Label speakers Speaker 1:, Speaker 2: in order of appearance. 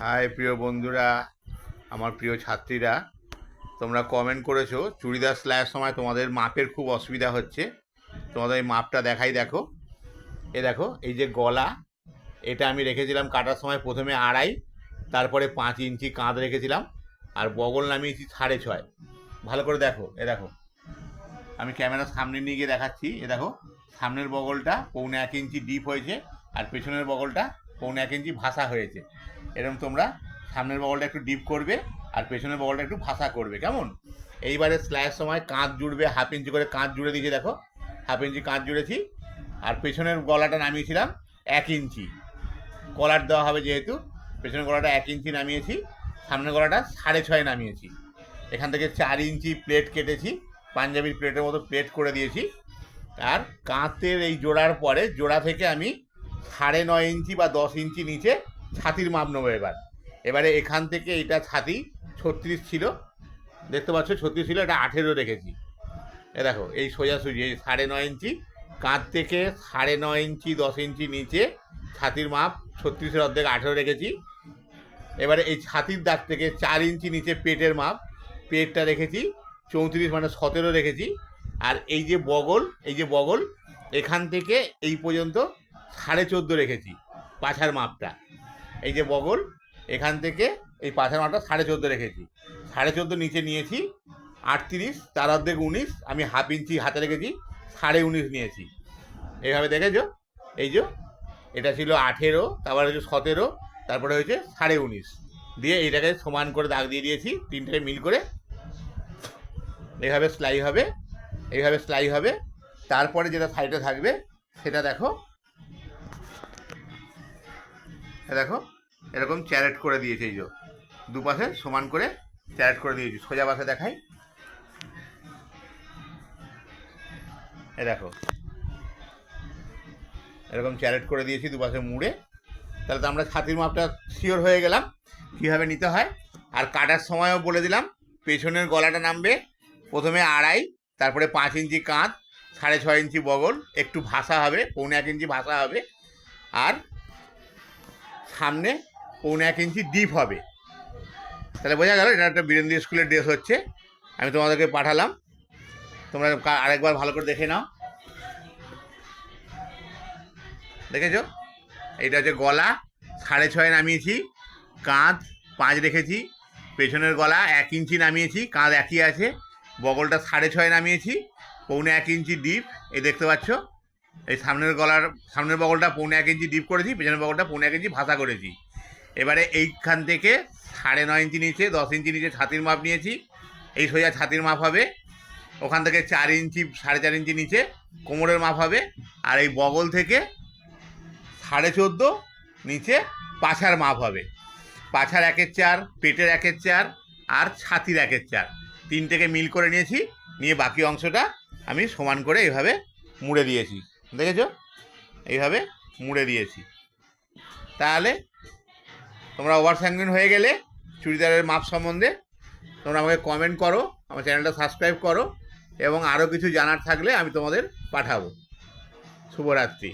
Speaker 1: High প্রিয় বন্ধুরা, আমার প্রিয় ছাত্রীরা, তোমরা কমেন্ট করেছ, চুড়িদার সেলাইয়ের সময় তোমাদের মাপের খুব অসুবিধা হচ্ছে। তোমাদের এই মাপটা দেখাই দেখো। এ দেখো, এই যে গলা, এটা আমি রেখেছিলাম কাটার সময় প্রথমে আড়াই, তারপরে পাঁচ ইঞ্চি কাঁধ রেখেছিলাম, আর বগল নামিয়েছি সাড়ে ছয়। ভালো করে দেখো, এ দেখো। আমি ক্যামেরার সামনে নিয়ে গিয়ে দেখাচ্ছি, এ দেখো, সামনের বগলটা পৌনে এক ইঞ্চি ডিপ হয়েছে, আর পেছনের বগলটা পৌনে এক ইঞ্চি ভাসা হয়েছে। এরকম তোমরা সামনের বগলটা একটু ডিপ করবে আর পেছনের বগলটা একটু ভাসা করবে, কেমন? এইবারে সেলাইয়ের সময় কাঁধ জুড়বে হাফ ইঞ্চি করে কাঁধ জুড়ে দিয়েছে, দেখো। হাফ ইঞ্চি কাঁধ জুড়েছি, আর পেছনের গলাটা নামিয়েছিলাম এক ইঞ্চি। কলার দেওয়া হবে যেহেতু, পেছনের গলাটা এক ইঞ্চি নামিয়েছি, সামনের গলাটা সাড়ে ছয় নামিয়েছি। এখান থেকে চার ইঞ্চি প্লেট কেটেছি, পাঞ্জাবির প্লেটের মতো প্লেট করে দিয়েছি। আর কাঁতের এই জোড়ার পরে জোড়া থেকে আমি সাড়ে নয় ইঞ্চি বা দশ ইঞ্চি নিচে ছাতির মাপ নেব এবার। এবারে এখান থেকে এটা ছাতি ছত্রিশ ছিল। দেখতে পাচ্ছ ছত্রিশ ছিল, এটা আঠেরো রেখেছি। এ দেখো, এই সোজাসুজি এই সাড়ে নয় ইঞ্চি। কাঁধ থেকে সাড়ে নয় ইঞ্চি, দশ ইঞ্চি নিচে ছাতির মাপ ছত্রিশের অর্ধেক আঠেরো রেখেছি। এবারে এই ছাতির দাগ থেকে চার ইঞ্চি নিচে পেটের মাপ, পেটটা রেখেছি, চৌত্রিশ মানে সতেরো রেখেছি। আর এই যে বগল, এই যে বগল, এখান থেকে এই পর্যন্ত সাড়ে চোদ্দ রেখেছি, পাছার মাপটা। এই যে বগল, এখান থেকে এই পাছার মাপটা সাড়ে চোদ্দ রেখেছি। সাড়ে চোদ্দ নিচে নিয়েছি, আটত্রিশ, তার অর্ধেক উনিশ, আমি হাফ ইঞ্চি হাতে রেখেছি, সাড়ে উনিশ নিয়েছি। এইভাবে দেখেছ? এই যে, এটা ছিল আঠেরো, তারপরে হচ্ছে সতেরো, তারপরে হয়েছে সাড়ে উনিশ। দিয়ে এইটাকে সমান করে দাগ দিয়ে দিয়েছি তিনটে মিল করে। এইভাবে সেলাই হবে, এইভাবে সেলাই হবে, তারপরে যেটা সাইডে থাকবে, সেটা দেখো দেখো, এরকম চ্যারেট করে দিয়েছে এই যে। দুপাশে সমান করে চ্যারেট করে দিয়েছি, সোজা পাশে দেখাই। এ দেখো, এরকম চ্যারেট করে দিয়েছি দুপাশে মুড়ে। তাহলে তো আমরা ছাতির মাপটা শিওর হয়ে গেলাম, কীভাবে নিতে হয়। আর কাটার সময়ও বলে দিলাম, পেছনের গলাটা নামবে, প্রথমে আড়াই, তারপরে পাঁচ ইঞ্চি কাঁধ, সাড়ে ছয় ইঞ্চি বগল, একটু ভাসা হবে, পৌনে এক ইঞ্চি ভাষা হবে। আর সামনে পৌনে এক ইঞ্চি ডিপ হবে। তাহলে বোঝা গেল, এটা একটা বীরেন্দ্র স্কুলের ড্রেস হচ্ছে। আমি তোমাদেরকে পাঠালাম। তোমরা আরেকবার ভালো করে দেখে নাও। দেখেছ? এটা হচ্ছে গলা। সাড়ে ছয় নামিয়েছি। কাঁধ পাঁচ রেখেছি। পেছনের গলা এক ইঞ্চি নামিয়েছি। কাঁধ একই আছে। বগলটা সাড়ে ছয় নামিয়েছি। পৌনে এক ইঞ্চি ডিপ এই দেখতে পাচ্ছ? এই সামনের গলার, সামনের বগলটা পৌনে এক ইঞ্চি ডিপ করেছি, পেছনের বগলটা পৌনে এক ইঞ্চি ভাষা করেছি। এবারে এইখান থেকে সাড়ে নয় ইঞ্চি নিচে, দশ ইঞ্চি নিচে ছাতির মাপ নিয়েছি। এই সোজা ছাতির মাপ হবে। ওখান থেকে চার ইঞ্চি, সাড়ে চার ইঞ্চি নিচে কোমরের মাপ হবে। আর এই বগল থেকে সাড়ে চোদ্দ নিচে পাছার মাপ হবে। পাছার একের চার, পেটের একের চার, আর ছাতির একের চার। তিনটেকে মিল করে নিয়েছি। নিয়ে বাকি অংশটা আমি সমান করে এইভাবে মুড়ে দিয়েছি। দেখেছ? এইভাবে মুড়ে দিয়েছি। তাহলে তোমরা ওভার স্যাঙ্গুইন হয়ে গেলে চুড়িদারের মাপ সম্বন্ধে তোমরা আমাকে কমেন্ট করো, আমার চ্যানেলটা সাবস্ক্রাইব করো এবং আরও কিছু জানার থাকলে আমি তোমাদের পাঠাবো। শুভরাত্রি।